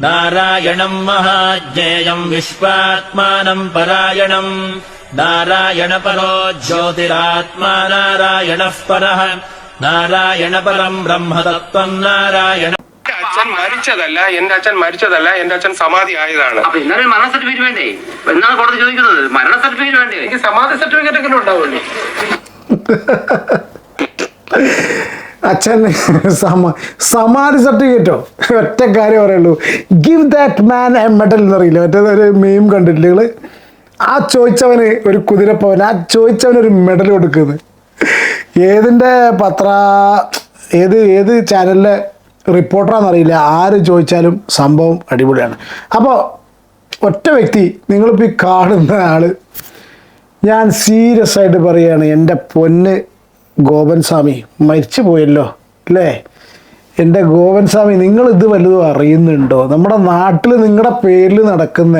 नारायणम् महाज्ञेयम् विश्वात्मानम् परायणम् नारायणपरो ज्योतिरात्मा नारायणः परः नारायणपरम् ब्रह्म तत्त्वम् नारायण എന്റെ അച്ഛൻ മരിച്ചതല്ല എന്റെ അച്ഛൻ മരിച്ചതല്ല എന്റെ അച്ഛൻ സമാധി ആയതാണ് അപ്പൊ ഇന്നലെ മരണ സർട്ടിഫിക്കറ്റ് വേണ്ടേ എന്നാണ് കോടതി ചോദിക്കുന്നത് മരണ സർട്ടിഫിക്കറ്റ് വേണ്ടേ എനിക്ക് സമാധി സർട്ടിഫിക്കറ്റ് എങ്കിലും ഉണ്ടാവുമല്ലോ അച്ഛൻ സമ സമാധി സർട്ടിഫിക്കറ്റോ? ഒറ്റ കാര്യം പറയുള്ളൂ. Give that man a medal എന്നറിയില്ല? മറ്റേത് ഒരു മെയിം കണ്ടിട്ടില്ല ആ ചോദിച്ചവന് ഒരു കുതിരപ്പവൻ ആ ചോദിച്ചവന് ഒരു മെഡൽ കൊടുക്കുന്നത്. ഏതിന്റെ പത്ര ഏത് ഏത് ചാനലിലെ റിപ്പോർട്ടറാണെന്നറിയില്ല ആര് ചോദിച്ചാലും സംഭവം അടിപൊളിയാണ്. അപ്പോൾ ഒറ്റ വ്യക്തി നിങ്ങളിപ്പോൾ ഈ കാണുന്ന ആൾ ഞാൻ സീരിയസ് ആയിട്ട് പറയുകയാണ് എന്റെ പൊന്ന് ഗോപൻ സ്വാമി മരിച്ചു പോയല്ലോ അല്ലേ? എന്റെ ഗോപൻ സ്വാമി നിങ്ങൾ ഇത് വലുതും അറിയുന്നുണ്ടോ? നമ്മുടെ നാട്ടിൽ നിങ്ങളുടെ പേരിൽ നടക്കുന്ന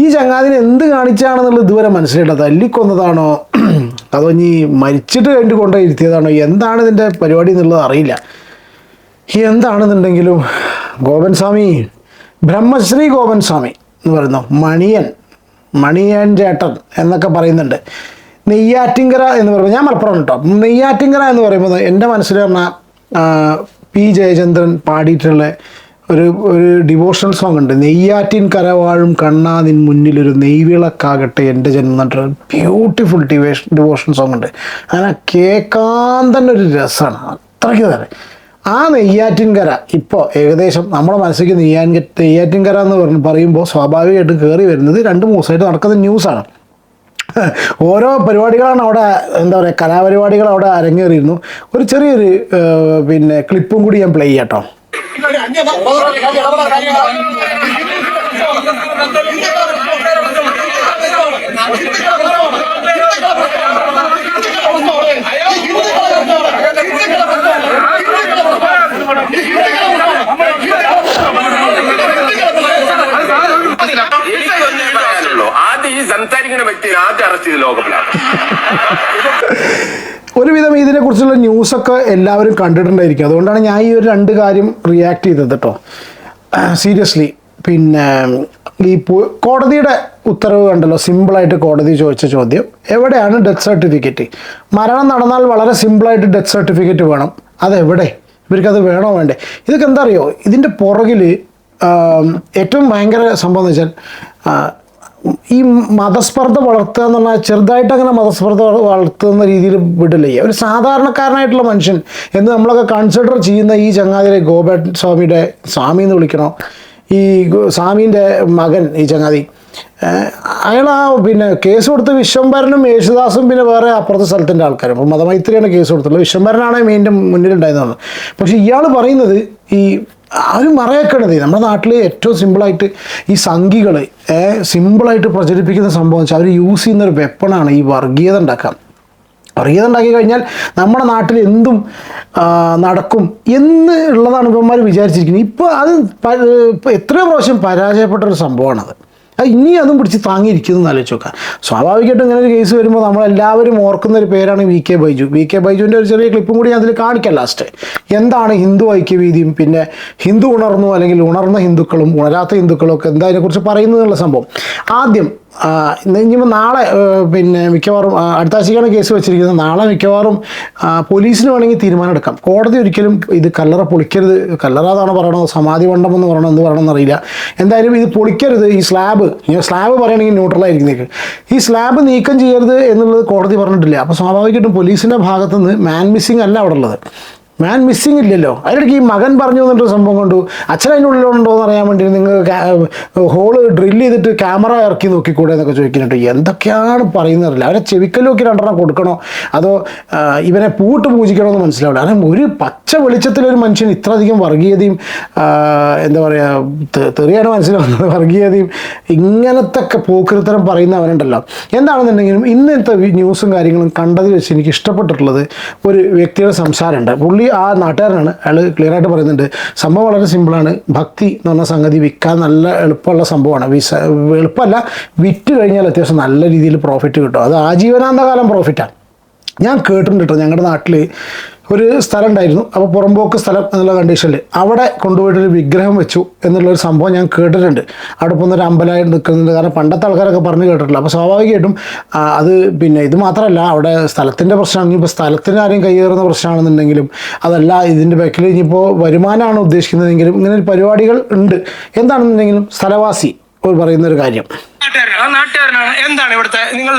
ഈ ചങ്ങാതിന് എന്ത് കാണിച്ചാണെന്നുള്ളത് ഇതുവരെ മനസ്സിലായില്ല തല്ലിക്കൊന്നതാണോ? അതോ ഇനി മരിച്ചിട്ട് കഴിഞ്ഞിട്ട് കൊണ്ടുപോയി ഇരുത്തിയതാണോ? എന്താണ് ഇതിന്റെ പരിപാടി എന്നുള്ളത് അറിയില്ല. എന്താണെന്നുണ്ടെങ്കിലും ഗോപൻ സ്വാമി ബ്രഹ്മശ്രീ ഗോപൻ സ്വാമി എന്ന് പറയുന്നു മണിയൻ മണിയൻ ചേട്ടൻ എന്നൊക്കെ പറയുന്നുണ്ട്. നെയ്യാറ്റിങ്കര എന്ന് പറയുമ്പോൾ ഞാൻ മലപ്പുറം കേട്ടോ നെയ്യാറ്റിങ്കര എന്ന് പറയുമ്പോൾ എന്റെ മനസ്സിൽ പറഞ്ഞാൽ പി ജയചന്ദ്രൻ പാടിയിട്ടുള്ള ഒരു ഒരു ഡിവോഷണൽ സോങ് ഉണ്ട്. നെയ്യാറ്റിൻ കരവാഴും കണ്ണാതിൻ മുന്നിൽ ഒരു നെയ്വിളക്കാകട്ടെ എന്റെ ജന്മം ബ്യൂട്ടിഫുൾ ഡിവേഷൻ ഡിവോഷൻ സോങ് ഉണ്ട്. അങ്ങനെ കേൾക്കാൻ തന്നെ ഒരു രസമാണ്. അത്രയ്ക്ക് തന്നെ ആ നെയ്യാറ്റിൻകര ഇപ്പോൾ ഏകദേശം നമ്മുടെ മനസ്സിലേക്ക് നെയ്യാൻ നെയ്യാറ്റിൻകര എന്ന് പറഞ്ഞ് പറയുമ്പോൾ സ്വാഭാവികമായിട്ട് കയറി വരുന്നത് രണ്ട് മൂന്ന് ദിവസമായിട്ട് നടക്കുന്ന ന്യൂസാണ് ഓരോ പരിപാടികളാണ് അവിടെ എന്താ പറയുക കലാപരിപാടികൾ അവിടെ അരങ്ങേറിയിരുന്നു. ഒരു ചെറിയൊരു പിന്നെ ക്ലിപ്പും കൂടി ഞാൻ പ്ലേ ചെയ്യാം കേട്ടോ എനിക്കൊന്നേ പറയാനുള്ളൂ ആദ്യം ഈ സംസാരിക്കുന്ന വ്യക്തിയെ ആദ്യം അറസ്റ്റ് ചെയ്ത് ലോകപ്പിലാണ് ഒരുവിധം ഇതിനെക്കുറിച്ചുള്ള ന്യൂസൊക്കെ എല്ലാവരും കണ്ടിട്ടുണ്ടായിരിക്കും. അതുകൊണ്ടാണ് ഞാൻ ഈ ഒരു രണ്ട് കാര്യം റിയാക്ട് ചെയ്തത് കേട്ടോ സീരിയസ്ലി പിന്നെ ഈ കോടതിയുടെ ഉത്തരവ് കണ്ടല്ലോ. സിമ്പിളായിട്ട് കോടതി ചോദിച്ച ചോദ്യം. എവിടെയാണ് ഡെത്ത് സർട്ടിഫിക്കറ്റ് മരണം നടന്നാൽ വളരെ സിമ്പിളായിട്ട് ഡെത്ത് സർട്ടിഫിക്കറ്റ് വേണം. അതെവിടെ? ഇവർക്കത് വേണോ വേണ്ടേ? ഇതൊക്കെ എന്താ അറിയോ? ഇതിന്റെ പുറകിൽ ഏറ്റവും ഭയങ്കര സംഭവം എന്ന് വെച്ചാൽ ഈ മതസ്പർദ്ധ വളർത്തുക എന്ന് പറഞ്ഞാൽ ചെറുതായിട്ട് അങ്ങനെ മതസ്പർദ്ധ വളർത്തുന്ന രീതിയിൽ വിടില്ല? ഒരു സാധാരണക്കാരനായിട്ടുള്ള മനുഷ്യൻ എന്ന് നമ്മളൊക്കെ കൺസിഡർ ചെയ്യുന്ന ഈ ചങ്ങാതിരെ ഗോപൻ സ്വാമിയുടെ സ്വാമി എന്ന് വിളിക്കണോ? ഈ സ്വാമീന്റെ മകൻ ഈ ചങ്ങാതി. അയാൾ ആ പിന്നെ കേസ് കൊടുത്ത വിശ്വംഭരനും യേശുദാസും പിന്നെ വേറെ അപ്പുറത്തെ സ്ഥലത്തിന്റെ ആൾക്കാരും. അപ്പോൾ മതമൈത്രിയാണ് കേസ് കൊടുത്തുള്ളത് വിശ്വംഭരനാണ് മെയിന്റെ മുന്നിലുണ്ടായിരുന്നത് പക്ഷേ ഇയാൾ പറയുന്നത് ഈ അവർ മറയക്കണത് നമ്മുടെ നാട്ടിൽ ഏറ്റവും സിമ്പിളായിട്ട് ഈ സംഘികൾ സിമ്പിളായിട്ട് പ്രചരിപ്പിക്കുന്ന സംഭവം വെച്ചാൽ അവർ യൂസ് ചെയ്യുന്ന ഒരു വെപ്പണാണ് ഈ വർഗീയത ഉണ്ടാക്കാൻ. വർഗീയത ഉണ്ടാക്കി കഴിഞ്ഞാൽ നമ്മുടെ നാട്ടിൽ എന്തും നടക്കും എന്ന് ഉള്ളതാണ് ഇവന്മാർ വിചാരിച്ചിരിക്കുന്നത്. ഇപ്പോൾ അത് എത്രയോ പ്രാവശ്യം പരാജയപ്പെട്ട ഒരു സംഭവമാണത്. അത് ഇനി അതും പിടിച്ച് താങ്ങിയിരിക്കുന്നു ആലോചിച്ച് നോക്കാം സ്വാഭാവികമായിട്ടും ഇങ്ങനെ ഒരു കേസ് വരുമ്പോൾ നമ്മളെല്ലാവരും ഓർക്കുന്ന ഒരു പേരാണ് V K Baiju. V K ബൈജുവിന്റെ ഒരു ചെറിയ ക്ലിപ്പും കൂടി അതിൽ കാണിക്കാം ലാസ്റ്റ് എന്താണ് ഹിന്ദു ഐക്യവേദിയും? പിന്നെ ഹിന്ദു ഉണർന്നു അല്ലെങ്കിൽ ഉണർന്ന ഹിന്ദുക്കളും ഉണരാത്ത ഹിന്ദുക്കളും ഒക്കെ എന്താ അതിനെക്കുറിച്ച് പറയുന്നതെന്നുള്ള സംഭവം? ആദ്യം നാളെ പിന്നെ മിക്കവാറും അടുത്ത ആഴ്ചയ്ക്കാണ് കേസ് വെച്ചിരിക്കുന്നത്. നാളെ മിക്കവാറും പോലീസിന് വേണമെങ്കിൽ തീരുമാനം എടുക്കാം കോടതി ഒരിക്കലും ഇത് കല്ലറ പൊളിക്കരുത്. കല്ലറ എന്നാണ് പറയണത്? സമാധി മണ്ഡപം എന്ന് പറയണത് എന്ന് പറയണമെന്ന് അറിയില്ല. എന്തായാലും ഇത് പൊളിക്കരുത്. ഈ സ്ലാബ് സ്ലാബ് പറയണമെങ്കിൽ ന്യൂട്രലായിരിക്കുന്നേക്ക് ഈ സ്ലാബ് നീക്കം ചെയ്യരുത് എന്നുള്ളത് കോടതി പറഞ്ഞിട്ടില്ല. അപ്പോൾ സ്വാഭാവികമായിട്ടും പോലീസിന്റെ ഭാഗത്തുനിന്ന് മാൻ മിസ്സിംഗ് അല്ല അവിടെ ഉള്ളത്. മാൻ മിസ്സിങ് ഇല്ലല്ലോ. അതിനിടയ്ക്ക് ഈ മകൻ പറഞ്ഞു എന്നിട്ടൊരു സംഭവം കണ്ടു. അച്ഛൻ അതിന്റെ ഉള്ളിലുണ്ടോ എന്ന് അറിയാൻ വേണ്ടി നിങ്ങൾ ഹോൾ ഡ്രിൽ ചെയ്തിട്ട് ക്യാമറ ഇറക്കി നോക്കിക്കൂടെ എന്നൊക്കെ ചോദിക്കുന്നുണ്ട്. എന്തൊക്കെയാണ് പറയുന്നതല്ല അവരെ ചെവിക്കൽ രണ്ടെണ്ണം കൊടുക്കണോ? അതോ ഇവനെ പൂട്ട് പൂജിക്കണോ എന്ന് മനസ്സിലാവില്ല. കാരണം ഒരു പച്ച വെളിച്ചത്തിലൊരു മനുഷ്യൻ ഇത്ര അധികം വർഗീയതയും എന്താ പറയുക തെറിയാണ് മനസ്സിലാവുന്നത് വർഗീയതയും ഇങ്ങനത്തെ ഒക്കെ പറയുന്ന പറയുന്നവനുണ്ടല്ലോ എന്താണെന്നുണ്ടെങ്കിലും ഇന്നത്തെ ന്യൂസും കാര്യങ്ങളും കണ്ടതിൽ വെച്ച് എനിക്ക് ഇഷ്ടപ്പെട്ടിട്ടുള്ളത് ഒരു വ്യക്തിയുടെ സംസാരമുണ്ട്. പുള്ളി ആ നാട്ടുകാരനാണ്. അയാൾ ക്ലിയർ ആയിട്ട് പറയുന്നുണ്ട്. സംഭവം വളരെ സിമ്പിളാണ് ഭക്തി എന്ന് പറഞ്ഞ സംഗതി വിൽക്കാൻ നല്ല എളുപ്പമുള്ള സംഭവമാണ്. വിസ എളുപ്പമല്ല വിറ്റ് കഴിഞ്ഞാൽ അത്യാവശ്യം നല്ല രീതിയിൽ പ്രോഫിറ്റ് കിട്ടും. അത് ആജീവനാന്ത കാലം പ്രോഫിറ്റാണ് ഞാൻ കേട്ടിട്ടുണ്ട് കേട്ടോ ഞങ്ങളുടെ നാട്ടിൽ ഒരു സ്ഥലം ഉണ്ടായിരുന്നു അപ്പോൾ പുറമ്പോക്ക് സ്ഥലം എന്നുള്ള കണ്ടീഷനിൽ അവിടെ കൊണ്ടുപോയിട്ടൊരു വിഗ്രഹം വെച്ചു എന്നുള്ളൊരു സംഭവം ഞാൻ കേട്ടിട്ടുണ്ട്. അവിടെ പോകുന്ന ഒരു അമ്പലമായി നിൽക്കുന്നുണ്ട്. കാരണം പണ്ടത്തെ ആൾക്കാരൊക്കെ പറഞ്ഞ് കേട്ടിട്ടില്ല. അപ്പോൾ സ്വാഭാവികമായിട്ടും അത് പിന്നെ ഇത് മാത്രമല്ല അവിടെ സ്ഥലത്തിന്റെ പ്രശ്നമാണ്. ഇനിയിപ്പോൾ സ്ഥലത്തിന് ആരെയും കൈയേറുന്ന പ്രശ്നമാണെന്നുണ്ടെങ്കിലും അതല്ല ഇതിന്റെ ബാക്കിൽ ഇനിയിപ്പോൾ വരുമാനമാണ് ഉദ്ദേശിക്കുന്നതെങ്കിലും ഇങ്ങനെ പരിപാടികൾ ഉണ്ട്. എന്താണെന്നുണ്ടെങ്കിലും സ്ഥലവാസി പറയുന്നൊരു കാര്യം. ആ നാട്ടുകാരനാണ്. എന്താണ് ഇവിടുത്തെ? നിങ്ങൾ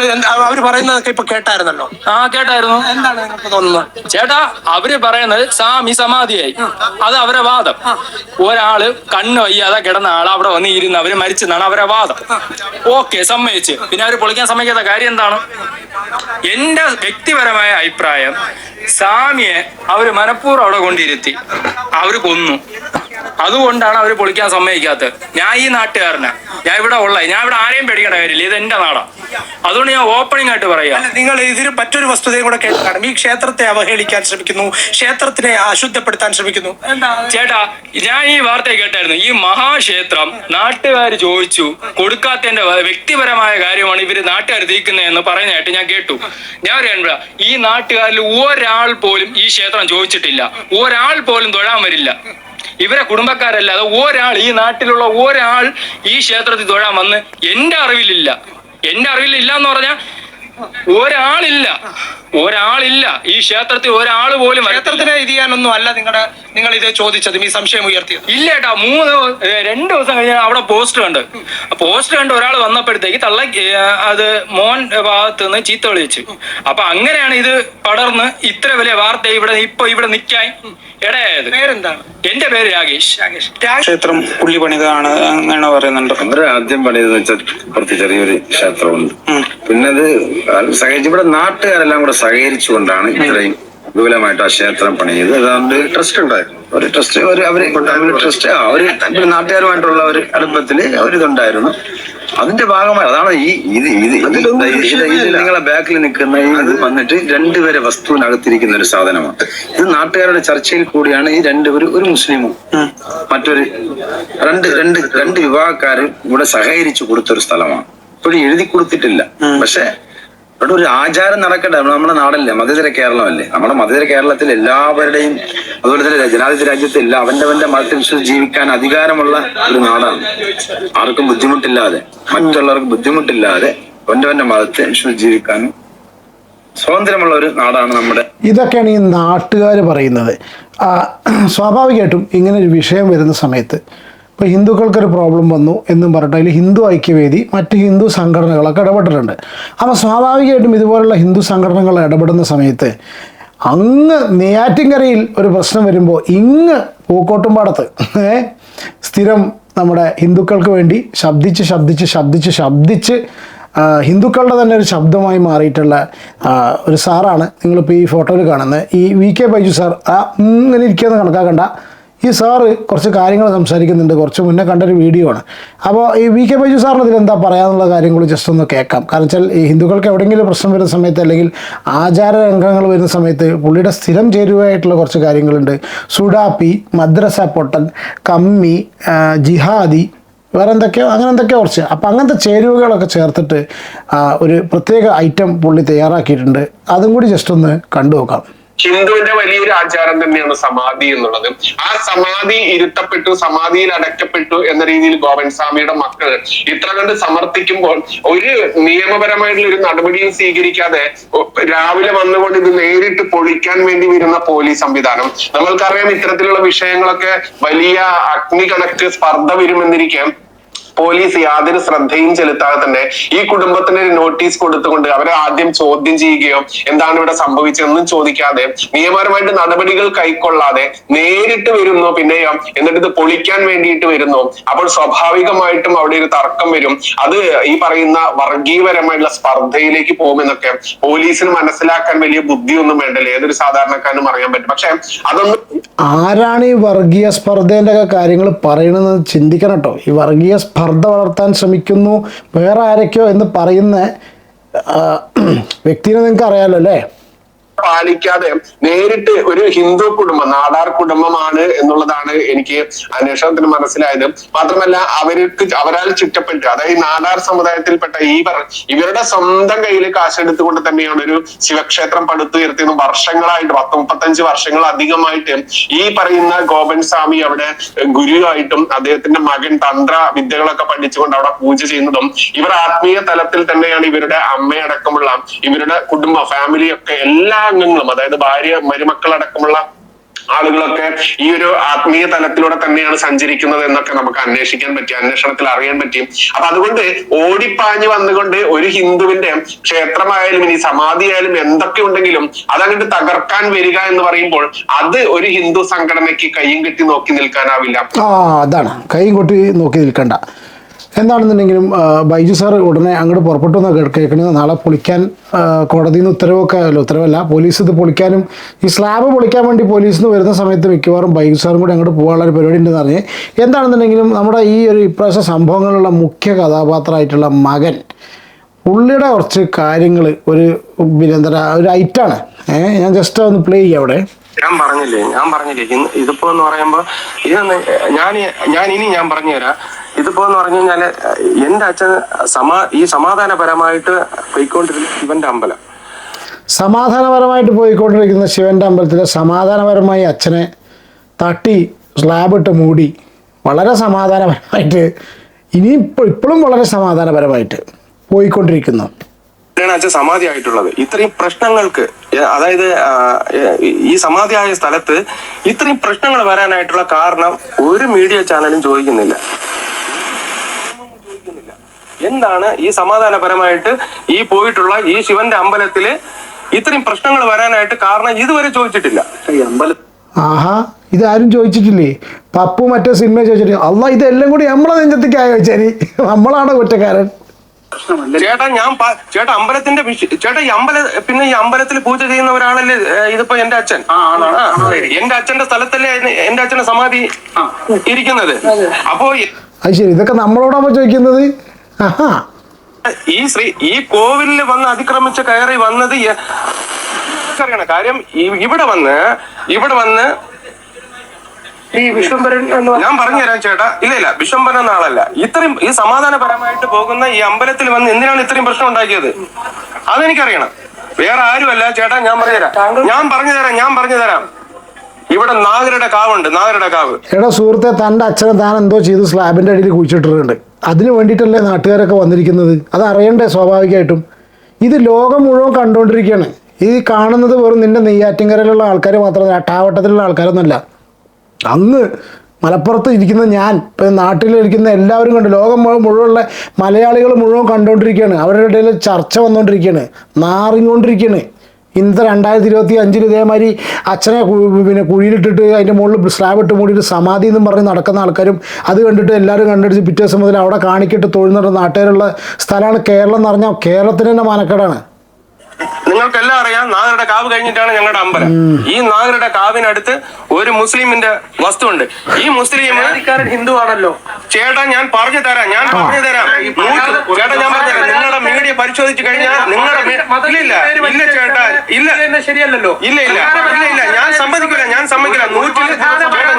അവർ പറയുന്നതൊക്കെ ഇപ്പൊ കേട്ടായിരുന്നല്ലോ. ആ കേട്ടായിരുന്നു. എന്താണ് നിങ്ങൾക്ക് തോന്നുന്നത്? ചേട്ടാ അവർ പറയുന്നത് സ്വാമി സമാധിയായി. അത് അവരെ വാദം. ഒരാൾ കണ്ണ് വയ്യാതെ കിടന്ന ആൾ അവിടെ വന്ന് ഇരുന്ന് അവർ മരിച്ചെന്നാണ് അവരെ വാദം. ഓക്കെ സമ്മതിച്ച്. പിന്നെ അവർ പൊളിക്കാൻ സമ്മതിക്കാത്ത കാര്യം എന്താണ്? എന്റെ വ്യക്തിപരമായ അഭിപ്രായം സ്വാമിയെ അവർ മനഃപൂർവം അവിടെ കൊണ്ടിരുത്തി. അവർ കൊന്നു. അതുകൊണ്ടാണ് അവർ പൊളിക്കാൻ സമ്മതിക്കാത്തത്. ഞാൻ ഈ നാട്ടുകാരനാ. ഞാൻ ഇവിടെ ഉള്ള ഞാൻ ഇവിടെ ആരെയും പേടിക്കേണ്ട കാര്യമില്ല. ഇത് എന്റെ നാടാ. അതുകൊണ്ട് ഞാൻ ഓപ്പണിംഗ് ആയിട്ട് പറയാം. നിങ്ങൾ ഇതിന് മറ്റൊരു വസ്തുതയും കൂടെ കേൾക്കണം ഈ ക്ഷേത്രത്തെ അവഹേളിക്കാൻ ശ്രമിക്കുന്നു ക്ഷേത്രത്തിനെ അശുദ്ധപ്പെടുത്താൻ ശ്രമിക്കുന്നു. ചേട്ടാ ഞാൻ ഈ വാർത്ത കേട്ടായിരുന്നു. ഈ മഹാക്ഷേത്രം നാട്ടുകാർ ചോദിച്ചു കൊടുക്കാത്തതിന്റെ വ്യക്തിപരമായ കാര്യമാണ് ഇവർ നാട്ടുകാർ തീക്കുന്നതെന്ന് പറയുന്നതായിട്ട് ഞാൻ കേട്ടു. ഞാൻ പറയാൻ ഈ നാട്ടുകാരിൽ ഒരാൾ പോലും ഈ ക്ഷേത്രം ചോദിച്ചിട്ടില്ല. ഒരാൾ പോലും തൊഴാൻ വരില്ല. ഇവരെ കുടുംബക്കാരല്ലാതെ ഒരാൾ ഈ നാട്ടിലുള്ള ഒരാൾ ഈ ക്ഷേത്രത്തിൽ തൊഴാൻ വന്ന് എന്റെ അറിവിലില്ല. എന്റെ അറിവിലില്ല എന്ന് പറഞ്ഞാൽ ഒരാളില്ല. ഒരാളില്ല. ഈ ക്ഷേത്രത്തിൽ ഒരാൾ പോലും ക്ഷേത്രത്തിന് ഇത് ചെയ്യാനൊന്നും അല്ല നിങ്ങളുടെ നിങ്ങൾ ഇത് ചോദിച്ചത് ഈ സംശയം ഉയർത്തിയത്. ഇല്ല ഏട്ടാ മൂന്ന് രണ്ട് ദിവസം കഴിഞ്ഞാൽ അവിടെ പോസ്റ്റ് കണ്ട്. പോസ്റ്റ് കണ്ട് ഒരാൾ വന്നപ്പോഴത്തേക്ക് തള്ള അത് മോൻ ഭാഗത്ത് നിന്ന് ചീത്ത വിളിച്ചു. അപ്പൊ അങ്ങനെയാണ് ഇത് പടർന്ന് ഇത്ര വലിയ വാർത്ത ഇവിടെ ഇപ്പൊ ഇവിടെ നിൽക്കാൻ ഇടയായത് പേരെന്താണ്? എന്റെ പേര് രാകേഷ്. രാകേഷ്. രാകേഷ് ക്ഷേത്രം പുള്ളി പണിതാണ് അങ്ങനെ പറയുന്നുണ്ട്. അവർ ആദ്യം പണിതെന്ന് വെച്ചാൽ കുറച്ച് ചെറിയൊരു ക്ഷേത്രമുണ്ട്. പിന്നെ അത് സഹകരിച്ച് ഇവിടെ നാട്ടുകാരെല്ലാം കൂടെ സഹകരിച്ചുകൊണ്ടാണ് ഇത്രയും വിപുലമായിട്ട് ആ ക്ഷേത്രം പണിയത് അതുകൊണ്ട് ട്രസ്റ്റ് ഉണ്ടായിരുന്നു. ഒരു ട്രസ്റ്റ് ഒരു അവർ ട്രസ്റ്റ് ആ ഒരു നാട്ടുകാരുമായിട്ടുള്ള ഒരു അടുപ്പത്തിൽ ഒരിതുണ്ടായിരുന്നു. അതിന്റെ ഭാഗമായി അതാണ് ഈ ഇത് ഇത് നിങ്ങളെ ബാക്കിൽ നിൽക്കുന്ന ഈ ഇത് വന്നിട്ട് രണ്ടുപേരെ വസ്തുവിനകത്തിരിക്കുന്ന ഒരു സാധനമാണ്. ഇത് നാട്ടുകാരുടെ ചർച്ചയിൽ കൂടിയാണ് ഈ രണ്ട് ഒരു ഒരു മുസ്ലിമും മറ്റൊരു രണ്ട് രണ്ട് രണ്ട് വിഭാഗക്കാരും ഇവിടെ സഹകരിച്ചു കൊടുത്തൊരു സ്ഥലമാണ്. ഇപ്പോഴും എഴുതി കൊടുത്തിട്ടില്ല. പക്ഷെ ഇവിടെ ഒരു ആചാരം നടക്കട്ടെ. നമ്മുടെ നാടല്ലേ? മധ്യതര കേരളമല്ലേ? നമ്മുടെ മധ്യതര കേരളത്തിൽ എല്ലാവരുടെയും അതുപോലെ തന്നെ ജനാധിപത്യ രാജ്യത്ത് എല്ലാ അവന്റെ മതത്തിൽ വിശ്വസിച്ച് ജീവിക്കാൻ അധികാരമുള്ള ഒരു നാടാണ്. ആർക്കും ബുദ്ധിമുട്ടില്ലാതെ മറ്റുള്ളവർക്ക് ബുദ്ധിമുട്ടില്ലാതെ അവന്റെ മതത്തെ വിശ്വസിച്ച് ജീവിക്കാനും സ്വാതന്ത്ര്യമുള്ള ഒരു നാടാണ് നമ്മുടെ ഇതൊക്കെയാണ് ഈ നാട്ടുകാർ പറയുന്നത്. സ്വാഭാവികമായിട്ടും ഇങ്ങനെ ഒരു വിഷയം വരുന്ന സമയത്ത് ഇപ്പോൾ ഹിന്ദുക്കൾക്കൊരു പ്രോബ്ലം വന്നു എന്നും പറഞ്ഞിട്ട് അതിൽ ഹിന്ദു ഐക്യവേദി മറ്റ് ഹിന്ദു സംഘടനകളൊക്കെ ഇടപെട്ടിട്ടുണ്ട്. അപ്പോൾ സ്വാഭാവികമായിട്ടും ഇതുപോലുള്ള ഹിന്ദു സംഘടനകൾ ഇടപെടുന്ന സമയത്ത് അങ്ങ് നെയ്യാറ്റിൻകരയിൽ ഒരു പ്രശ്നം വരുമ്പോൾ ഇങ്ങ് പൂക്കോട്ടും പാടത്ത് സ്ഥിരം നമ്മുടെ ഹിന്ദുക്കൾക്ക് വേണ്ടി ശബ്ദിച്ച് ശബ്ദിച്ച് ശബ്ദിച്ച് ശബ്ദിച്ച് ഹിന്ദുക്കളുടെ തന്നെ ഒരു ശബ്ദമായി മാറിയിട്ടുള്ള ഒരു സാറാണ് നിങ്ങളിപ്പോൾ ഈ ഫോട്ടോയിൽ കാണുന്നത്. ഈ വി കെ ബൈജു സാർ ആ ഇങ്ങനെ ഇരിക്കുന്ന കണക്കാക്കണ്ട. ഈ സാറ് കുറച്ച് കാര്യങ്ങൾ സംസാരിക്കുന്നുണ്ട്. കുറച്ച് മുന്നേ കണ്ടൊരു വീഡിയോ ആണ്. അപ്പോൾ ഈ വി കെ ബൈജു സാറിന് ഇതിൽ എന്താ പറയാനുള്ള കാര്യങ്ങൾ ജസ്റ്റ് ഒന്ന് കേൾക്കാം. കാരണം വെച്ചാൽ ഈ ഹിന്ദുക്കൾക്ക് എവിടെയെങ്കിലും പ്രശ്നം വരുന്ന സമയത്ത് അല്ലെങ്കിൽ ആചാര രംഗങ്ങൾ വരുന്ന സമയത്ത് പുള്ളിയുടെ സ്ഥിരം ചേരുവയായിട്ടുള്ള കുറച്ച് കാര്യങ്ങളുണ്ട്. സുഡാപ്പി മദ്രസ പൊട്ടൻ കമ്മി ജിഹാദി വേറെ എന്തൊക്കെയോ അങ്ങനെ എന്തൊക്കെയോ കുറച്ച്. അപ്പോൾ അങ്ങനത്തെ ചേരുവകളൊക്കെ ചേർത്തിട്ട് ഒരു പ്രത്യേക ഐറ്റം പുള്ളി തയ്യാറാക്കിയിട്ടുണ്ട്. അതും കൂടി ജസ്റ്റ് ഒന്ന് കണ്ടു നോക്കാം ഹിന്ദുവിന്റെ വലിയൊരു ആചാരം തന്നെയാണ് സമാധി എന്നുള്ളത്. ആ സമാധി ഇരുത്തപ്പെട്ടു സമാധിയിൽ അടയ്ക്കപ്പെട്ടു എന്ന രീതിയിൽ ഗോവൻ സ്വാമിയുടെ മക്കൾ ഇത്ര കണ്ട് സമർത്ഥിക്കുമ്പോൾ ഒരു നിയമപരമായിട്ടുള്ള ഒരു നടപടിയും സ്വീകരിക്കാതെ രാവിലെ വന്നുകൊണ്ട് ഇത് നേരിട്ട് പൊളിക്കാൻ വേണ്ടി വരുന്ന പോലീസ് സംവിധാനം. നമ്മൾക്കറിയാം ഇത്തരത്തിലുള്ള വിഷയങ്ങളൊക്കെ വലിയ അഗ്നി കണക്ക് സ്പർദ്ധ വരുമെന്നിരിക്കാം പോലീസ് യാതൊരു ശ്രദ്ധയും ചെലുത്താതെ തന്നെ ഈ കുടുംബത്തിന് ഒരു നോട്ടീസ് കൊടുത്തുകൊണ്ട് അവരെ ആദ്യം ചോദ്യം ചെയ്യുകയോ എന്താണ് ഇവിടെ സംഭവിച്ചതെന്നും ചോദിക്കാതെ നിയമപരമായിട്ട് നടപടികൾ കൈക്കൊള്ളാതെ നേരിട്ട് വരുന്നു പിന്നെയോ എന്നിട്ട് ഇത് പൊളിക്കാൻ വേണ്ടിയിട്ട് വരുന്നു. അപ്പോൾ സ്വാഭാവികമായിട്ടും അവിടെ ഒരു തർക്കം വരും. അത് ഈ പറയുന്ന വർഗീയപരമായിട്ടുള്ള സ്പർദ്ധയിലേക്ക് പോകുമെന്നൊക്കെ പോലീസിന് മനസ്സിലാക്കാൻ വലിയ ബുദ്ധിയൊന്നും വേണ്ടല്ലേ? ഏതൊരു സാധാരണക്കാരനും അറിയാൻ പറ്റും. പക്ഷെ അതൊന്നും ആരാണ് ഈ വർഗീയ സ്പർദ്ധേന്റെ ഒക്കെ കാര്യങ്ങൾ പറയണമെന്ന് ചിന്തിക്കണം കേട്ടോ. ഈ വർഗീയ സ്പർദ്ധ വളർത്താൻ ശ്രമിക്കുന്നു വേറെ ആരൊക്കെയോ എന്ന് പറയുന്ന വ്യക്തിനെ നിങ്ങൾക്ക് അറിയാലോ അല്ലേ? പാലിക്കാതെ നേരിട്ട് ഒരു ഹിന്ദു കുടുംബം നാടാർ കുടുംബമാണ് എന്നുള്ളതാണ് എനിക്ക് അന്വേഷണത്തിന് മനസ്സിലായത്. മാത്രമല്ല അവർക്ക് അവരാൽ ചുറ്റപ്പെട്ട് അതായത് നാടാർ സമുദായത്തിൽപ്പെട്ട ഇവർ ഇവരുടെ സ്വന്തം കയ്യിൽ കാശെടുത്തുകൊണ്ട് തന്നെയാണ് ഒരു ശിവക്ഷേത്രം പടുത്തുയർത്തിയത് വർഷങ്ങളായിട്ട് പത്ത് മുപ്പത്തഞ്ച് വർഷങ്ങൾ അധികമായിട്ട് ഈ പറയുന്ന ഗോപൻ സ്വാമി അവിടെ ഗുരുവായിട്ടും അദ്ദേഹത്തിന്റെ മകൻ തന്ത്ര വിദ്യകളൊക്കെ പഠിച്ചുകൊണ്ട് അവിടെ പൂജ ചെയ്യുന്നതും ഇവർ ആത്മീയ തലത്തിൽ തന്നെയാണ് ഇവരുടെ അമ്മയടക്കമുള്ള ഇവരുടെ കുടുംബ ഫാമിലി ഒക്കെ എല്ലാ അംഗങ്ങളും അതായത് ഭാര്യ മരുമക്കളടക്കമുള്ള ആളുകളൊക്കെ ഈ ഒരു ആത്മീയ തലത്തിലൂടെ തന്നെയാണ് സഞ്ചരിക്കുന്നത് എന്നൊക്കെ നമുക്ക് അന്വേഷിക്കാൻ പറ്റി അന്വേഷണത്തിൽ അറിയാൻ പറ്റി അപ്പൊ അതുകൊണ്ട് ഓടിപ്പാഞ്ഞു വന്നുകൊണ്ട് ഒരു ഹിന്ദുവിന്റെ ക്ഷേത്രമായാലും ഇനി സമാധിയായാലും എന്തൊക്കെ ഉണ്ടെങ്കിലും അതങ്ങോട്ട് തകർക്കാൻ വരിക എന്ന് പറയുമ്പോൾ അത് ഒരു ഹിന്ദു സംഘടനയ്ക്ക് കൈയും കെട്ടി നോക്കി നിൽക്കാനാവില്ല. ആ അതാണ്. കൈയും കൊട്ടി നോക്കി നിൽക്കണ്ട. എന്താണെന്നുണ്ടെങ്കിലും ബൈജു സാർ ഉടനെ അങ്ങോട്ട് പുറപ്പെട്ടു എന്ന് കേൾക്കുന്നത്. നാളെ പൊളിക്കാൻ കോടതിയിൽ നിന്ന് ഉത്തരവൊക്കെ അല്ല ഉത്തരവല്ല പോലീസ് ഇത് പൊളിക്കാനും ഈ സ്ലാബ് പൊളിക്കാൻ വേണ്ടി പോലീസിൽ നിന്ന് വരുന്ന സമയത്ത് മിക്കവാറും ബൈജു സാറും കൂടി അങ്ങോട്ട് പോകാനുള്ള ഒരു പരിപാടി ഉണ്ടെന്ന് പറഞ്ഞ് എന്താണെന്നുണ്ടെങ്കിലും നമ്മുടെ ഈ ഒരു ഇപ്രാവശ്യ സംഭവങ്ങളുള്ള മുഖ്യ കഥാപാത്രമായിട്ടുള്ള മകൻ പുള്ളിയുടെ കുറച്ച് കാര്യങ്ങൾ ഒരു പിന്നെ എന്താ പറയുക ഒരു ഐറ്റാണ്. ഏഹ് ഞാൻ ജസ്റ്റ് ഒന്ന് പ്ലേ ചെയ്യാം അവിടെ. ഞാൻ പറഞ്ഞില്ലേ ഞാൻ പറഞ്ഞില്ലേ ഇതിപ്പോ എന്ന് പറയുമ്പോ ഇതൊന്ന് ഞാൻ ഞാൻ ഇനി ഞാൻ പറഞ്ഞു പറഞ്ഞുതരാം. ഇതിപ്പോ എന്ന് പറഞ്ഞു കഴിഞ്ഞാൽ എന്റെ അച്ഛൻ സമാ ഈ സമാധാനപരമായിട്ട് പോയിക്കൊണ്ടിരുന്ന ശിവന്റെ അമ്പലം. സമാധാനപരമായിട്ട് പോയിക്കൊണ്ടിരിക്കുന്ന ശിവന്റെ അമ്പലത്തിലെ സമാധാനപരമായി അച്ഛനെ തട്ടി സ്ലാബിട്ട് മൂടി വളരെ സമാധാനപരമായിട്ട് ഇനി ഇപ്പോഴും വളരെ സമാധാനപരമായിട്ട് പോയിക്കൊണ്ടിരിക്കുന്നു. അച്ഛൻ സമാധി ആയിട്ടുള്ളത് ഇത്രയും പ്രശ്നങ്ങൾക്ക് അതായത് ഈ സമാധിയായ സ്ഥലത്ത് ഇത്രയും പ്രശ്നങ്ങൾ വരാനായിട്ടുള്ള കാരണം ഒരു മീഡിയ ചാനലും ചോദിക്കുന്നില്ല. എന്താണ് ഈ സമാധാനപരമായിട്ട് ഈ പോയിട്ടുള്ള ഈ ശിവന്റെ അമ്പലത്തിൽ ഇത്രയും പ്രശ്നങ്ങൾ വരാനായിട്ട് കാരണം ഇതുവരെ ചോദിച്ചിട്ടില്ല. ഈ ഇത് ആഹാ ഇതാരും ചോദിച്ചിട്ടില്ലേ? പപ്പു മറ്റേ സിനിമ ചോദിച്ചിട്ട് അല്ല ഇതെല്ലാം കൂടി നമ്മളെ നെഞ്ചത്തേക്കായ ചേരി നമ്മളാണ് കുറ്റക്കാരൻ? ചേട്ടാ ഞാൻ ചേട്ടാ അമ്പലത്തിന്റെ ചേട്ടാ ഈ അമ്പല പിന്നെ ഈ അമ്പലത്തിൽ പൂജ ചെയ്യുന്നവരാണല്ലേ ഇതിപ്പോ എന്റെ അച്ഛൻ? ആ, എന്റെ അച്ഛന്റെ സ്ഥലത്തല്ലേ എന്റെ അച്ഛന്റെ സമാധി ഇരിക്കുന്നത്? അപ്പോ അത് ശരി ഇതൊക്കെ നമ്മളോടാകുമ്പോൾ ചോദിക്കുന്നത്? ഈ ശ്രീ ഈ കോവിലിൽ വന്ന് അതിക്രമിച്ച് കയറി വന്നത് അറിയണം കാര്യം ഇവിടെ വന്ന് ഇവിടെ വന്ന് ഈ വിശ്വംഭരൻ ഞാൻ ഞാൻ പറഞ്ഞുതരാം ചേട്ടാ. ഇല്ല ഇല്ല. വിശ്വംഭരൻ എന്ന ആളല്ല. ഇത്രയും ഈ സമാധാനപരമായിട്ട് പോകുന്ന ഈ അമ്പലത്തിൽ വന്ന് എന്തിനാണ് ഇത്രയും പ്രശ്നം ഉണ്ടാക്കിയത്? അതെനിക്കറിയണം. വേറെ ആരുമല്ല. ചേട്ടാ ഞാൻ പറഞ്ഞുതരാം ഞാൻ പറഞ്ഞുതരാം ഞാൻ പറഞ്ഞുതരാം ഇവിടെ നാഗരുടെ കാവുണ്ട്. നാഗരുടെ കാവ്. എടാ സുഹൃത്തെ തന്റെ അച്ഛനെ താൻ എന്തോ ചെയ്ത്? സ്ലാബിന്റെ അടിയിൽ കുഴിച്ചിട്ടിട്ടുണ്ട്. അതിന് വേണ്ടിയിട്ടല്ലേ നാട്ടുകാരൊക്കെ വന്നിരിക്കുന്നത്? അത് സ്വാഭാവികമായിട്ടും. ഇത് ലോകം മുഴുവൻ കണ്ടുകൊണ്ടിരിക്കുകയാണ് ഈ കാണുന്നത് വെറും നിന്റെ നെയ്യാറ്റിൻകരയിലുള്ള ആൾക്കാർ മാത്രമല്ല അട്ടാവട്ടത്തിലുള്ള ആൾക്കാരൊന്നുമല്ല. അങ്ങ് മലപ്പുറത്ത് ഇരിക്കുന്ന ഞാൻ ഇപ്പം നാട്ടിലിരിക്കുന്ന എല്ലാവരും കണ്ട്. ലോകം മുഴു- മുഴുവനുള്ള മലയാളികൾ മുഴുവൻ കണ്ടുകൊണ്ടിരിക്കുകയാണ് അവരുടെ ഇടയിൽ ചർച്ച വന്നുകൊണ്ടിരിക്കുകയാണ് നാറിങ്ങോണ്ടിരിക്കുകയാണ് ഇന്നത്തെ രണ്ടായിരത്തി ഇരുപത്തി അഞ്ചിൽ ഇതേമാതിരി അച്ഛനെ പിന്നെ കുഴിയിലിട്ടിട്ട് അതിന്റെ മുകളിൽ സ്ലാബ് ഇട്ട് മൂടിയിട്ട് സമാധി എന്നും പറഞ്ഞ് നടക്കുന്ന ആൾക്കാരും അത് കണ്ടിട്ട് എല്ലാവരും കണ്ടിട്ട് പിറ്റേ ദിവസം മുതൽ അവിടെ കാണിക്കിട്ട് തൊഴിൽ നടന്ന നാട്ടുകാരുള്ള സ്ഥലമാണ് കേരളം എന്ന് പറഞ്ഞാൽ കേരളത്തിന് തന്നെ മാനക്കേടാണ് നിങ്ങൾക്കെല്ലാം അറിയാം നാഗരുടെ കാവ് കഴിഞ്ഞിട്ടാണ് ഞങ്ങളുടെ അമ്പലം. ഈ നാഗരുടെ കാവിനടുത്ത് ഒരു മുസ്ലിമിന്റെ വസ്തുണ്ട്. ഈ മുസ്ലിം ഹിന്ദു ആണല്ലോ. ചേട്ടാ ഞാൻ പറഞ്ഞു തരാം ഞാൻ പറഞ്ഞു തരാം. ചേട്ടാ ഞാൻ പറഞ്ഞു തരാം. നിങ്ങളുടെ മീഡിയ പരിശോധിച്ചു കഴിഞ്ഞാൽ നിങ്ങളുടെ ഇല്ല ഇല്ല ഇല്ല ചേട്ടാ ഇല്ല. ശരിയല്ലല്ലോ. ഇല്ല ഇല്ല ഇല്ല ഇല്ല ഞാൻ സമ്മതിക്കില്ല ഞാൻ സമ്മതിക്കില്ല. നൂറ്റിൽ ചേട്ടാ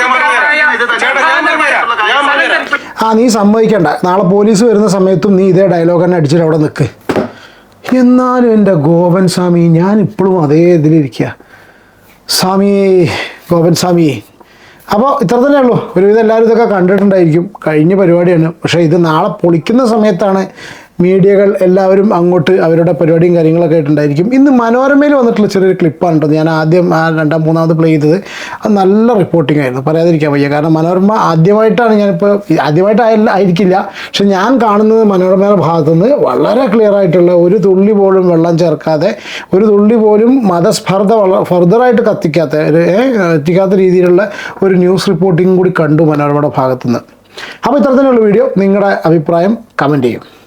ഞാൻ പറഞ്ഞുതരാം ചേട്ടാ ഞാൻ പറഞ്ഞുതരാം ഞാൻ പറഞ്ഞുതരാം ആ നീ സമ്മതിക്കണ്ട. നാളെ പോലീസ് വരുന്ന സമയത്തും നീ ഇതേ ഡയലോഗ് തന്നെ അടിച്ചിട്ട് അവിടെ നിൽക്ക് എന്നാലും എന്റെ ഗോപൻ സ്വാമി ഞാൻ ഇപ്പോഴും അതേ ഇതിലിരിക്കുക സ്വാമി ഗോപൻ സ്വാമി അപ്പോൾ ഇത്ര തന്നെ ഉള്ളൂ. ഒരുവിധം എല്ലാവരും ഇതൊക്കെ കണ്ടിട്ടുണ്ടായിരിക്കും. കഴിഞ്ഞ പരിപാടിയാണ്. പക്ഷേ ഇത് നാളെ പൊളിക്കുന്ന സമയത്താണ് മീഡിയകൾ എല്ലാവരും അങ്ങോട്ട് അവരുടെ പരിപാടിയും കാര്യങ്ങളൊക്കെ ആയിട്ടുണ്ടായിരിക്കും. ഇന്ന് മനോരമയിൽ വന്നിട്ടുള്ള ചെറിയൊരു ക്ലിപ്പാണ് കേട്ടോ. ഞാൻ ആദ്യം രണ്ടാം മൂന്നാമത് പ്ലേ ചെയ്തത്. അത് നല്ല റിപ്പോർട്ടിംഗ് ആയിരുന്നു. പറയാതിരിക്കാൻ വയ്യ. കാരണം മനോരമ ആദ്യമായിട്ടാണ് ഞാനിപ്പോൾ ആദ്യമായിട്ടായില്ല ആയിരിക്കില്ല. പക്ഷെ ഞാൻ കാണുന്നത് മനോരമയുടെ ഭാഗത്തുനിന്ന് വളരെ ക്ലിയർ ആയിട്ടുള്ള ഒരു തുള്ളി പോലും വെള്ളം ചേർക്കാതെ ഒരു തുള്ളി പോലും മതസ്പർദ്ധ ഫർദറായിട്ട് കത്തിക്കാത്ത ഒരു എത്തിക്കാത്ത രീതിയിലുള്ള ഒരു ന്യൂസ് റിപ്പോർട്ടിംഗ് കൂടി കണ്ടു മനോരമയുടെ ഭാഗത്തുനിന്ന്. അപ്പോൾ ഇത്തരത്തിലുള്ള വീഡിയോ നിങ്ങളുടെ അഭിപ്രായം കമന്റ് ചെയ്യും.